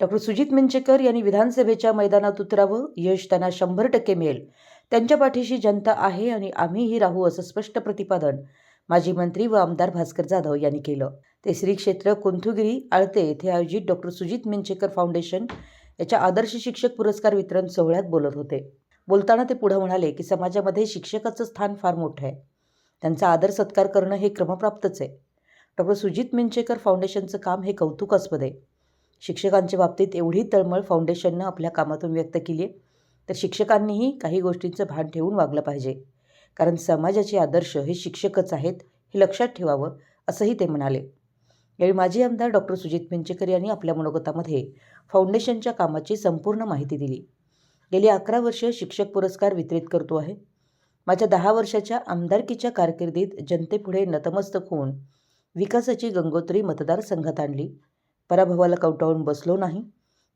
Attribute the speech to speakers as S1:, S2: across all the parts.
S1: Doctor Sujit Minchekar यांनी विधानसभेच्या मैदानात उतरावं यश त्यांना शंभर टक्के मिळेल. त्यांच्या पाठीशी जनता आहे आणि आम्हीही राहू असं स्पष्ट प्रतिपादन माजी मंत्री व आमदार भास्कर जाधव यांनी केलं. ते श्री क्षेत्र कुंथुगिरी आळते येथे आयोजित डॉक्टर सुजित मिंचेकर फाउंडेशन याच्या आदर्श शिक्षक पुरस्कार वितरण सोहळ्यात बोलत होते. बोलताना ते पुढे म्हणाले की समाजामध्ये शिक्षकाचं स्थान फार मोठं आहे. त्यांचा आदर सत्कार करणं हे क्रमप्राप्तच आहे. डॉक्टर सुजित मिंचेकर फाउंडेशनचं काम हे कौतुकास्पद आहे. शिक्षकांच्या बाबतीत एवढी तळमळ फाउंडेशननं आपल्या कामातून व्यक्त केली आहे तर शिक्षकांनीही काही गोष्टींचं भान ठेवून वागलं पाहिजे. कारण समाजाचे आदर्श हे शिक्षकच आहेत हे लक्षात ठेवावं असंही ते म्हणाले. यावेळी माजी आमदार डॉक्टर सुजित पिंचेकर यांनी आपल्या मनोगतामध्ये फाउंडेशनच्या कामाची संपूर्ण माहिती दिली. गेली अकरा वर्ष शिक्षक पुरस्कार वितरित करतो आहे. माझ्या दहा वर्षाच्या आमदारकीच्या कारकिर्दीत जनतेपुढे नतमस्तक होऊन विकासाची गंगोत्री मतदारसंघात आणली. पराभवाला कवटाळून बसलो नाही.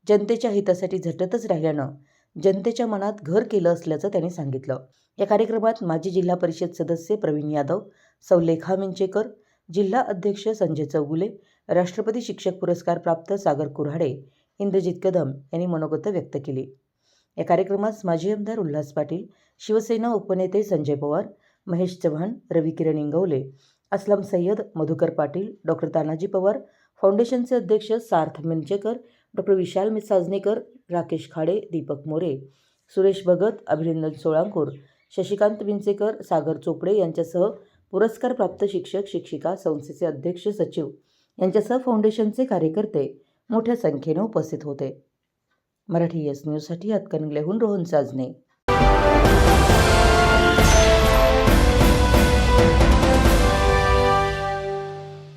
S1: जनतेच्या हितासाठी झटतच राहिल्यानं जनतेच्या मनात घर केलं असल्याचं त्यांनी सांगितलं. या कार्यक्रमात माजी जिल्हा परिषद सदस्य प्रवीण यादव सौलेखा मिंचेकर जिल्हा अध्यक्ष संजय चौगुले राष्ट्रपती शिक्षक पुरस्कार प्राप्त सागर कुऱ्हाडे इंद्रजित कदम यांनी मनोगत व्यक्त केली. या कार्यक्रमात माजी आमदार उल्हास पाटील शिवसेना उपनेते संजय पवार महेश चव्हाण रवी किरण इंगवले असलम सय्यद मधुकर पाटील डॉक्टर तानाजी पवार फाउंडेशनचे अध्यक्ष सार्थ मिंचेकर डॉक्टर विशाल मिसाजनेकर राकेश खाडे दीपक मोरे सुरेश भगत अभिनंदन सोळांकूर शशिकांत विंचेकर सागर चोपडे यांच्यासह पुरस्कारप्राप्त शिक्षक शिक्षिका संस्थेचे अध्यक्ष सचिव यांच्यासह फाउंडेशनचे कार्यकर्ते मोठ्या संख्येने उपस्थित होते. मराठी एस न्यूजसाठी हातकणंगलेहून रोहन साजने.